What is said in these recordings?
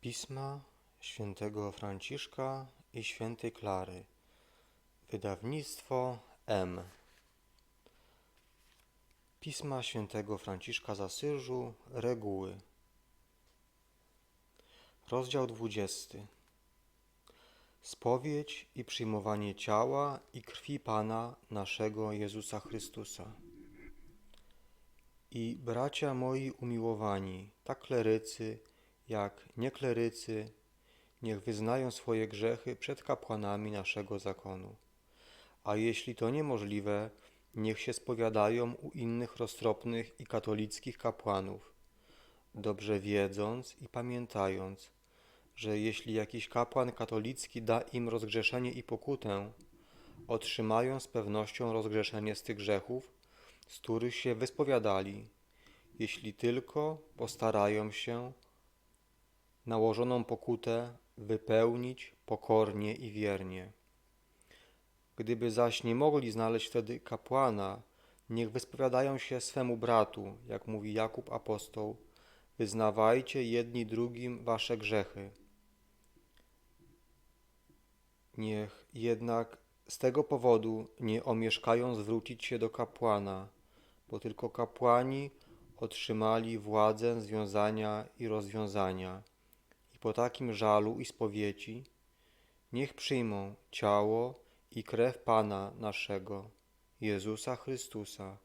Pisma świętego Franciszka i świętej Klary. Wydawnictwo M. Pisma świętego Franciszka z Asyżu, reguły. Rozdział 20. Spowiedź i przyjmowanie ciała i krwi Pana naszego Jezusa Chrystusa. I bracia moi umiłowani, tak klerycy, jak nieklerycy, niech wyznają swoje grzechy przed kapłanami naszego zakonu. A jeśli to niemożliwe, niech się spowiadają u innych roztropnych i katolickich kapłanów, dobrze wiedząc i pamiętając, że jeśli jakiś kapłan katolicki da im rozgrzeszenie i pokutę, otrzymają z pewnością rozgrzeszenie z tych grzechów, z których się wyspowiadali, jeśli tylko postarają się nałożoną pokutę wypełnić pokornie i wiernie. Gdyby zaś nie mogli znaleźć wtedy kapłana, niech wyspowiadają się swemu bratu, jak mówi Jakub apostoł, wyznawajcie jedni drugim wasze grzechy. Niech jednak z tego powodu nie omieszkają zwrócić się do kapłana, bo tylko kapłani otrzymali władzę związania i rozwiązania. Po takim żalu i spowiedzi niech przyjmą ciało i krew Pana naszego, Jezusa Chrystusa,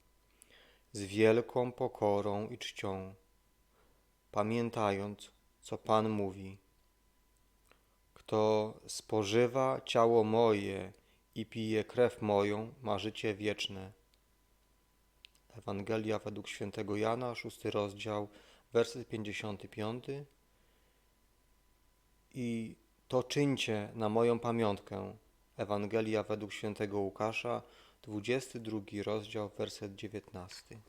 z wielką pokorą i czcią, pamiętając, co Pan mówi. Kto spożywa ciało moje i pije krew moją, ma życie wieczne. Ewangelia według świętego Jana, szósty rozdział, werset 55. I to czyńcie na moją pamiątkę. Ewangelia według świętego Łukasza, 22 rozdział, werset 19.